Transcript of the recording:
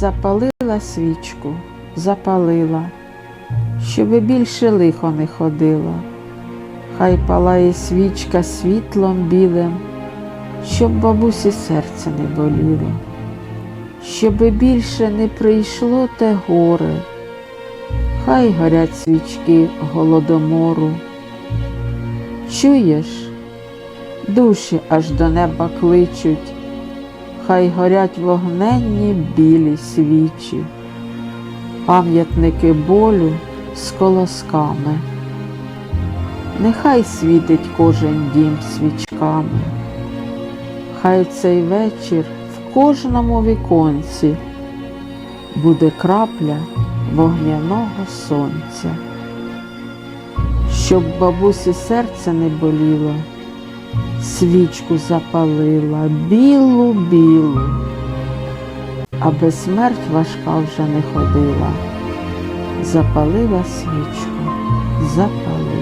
Запалила свічку, запалила, щоби більше лихо не ходило. Хай палає свічка світлом білим, щоб бабусі серце не боліло, щоби більше не прийшло те горе, хай горять свічки голодомору. Чуєш, душі аж до неба кличуть, хай горять вогненні білі свічі, пам'ятники болю з колосками. Нехай світить кожен дім свічками, хай цей вечір в кожному віконці буде крапля вогняного сонця, щоб бабусі серце не боліло, свічку запалила, білу, білу, а смерть важка вже не ходила. Запалила свічку, запалила.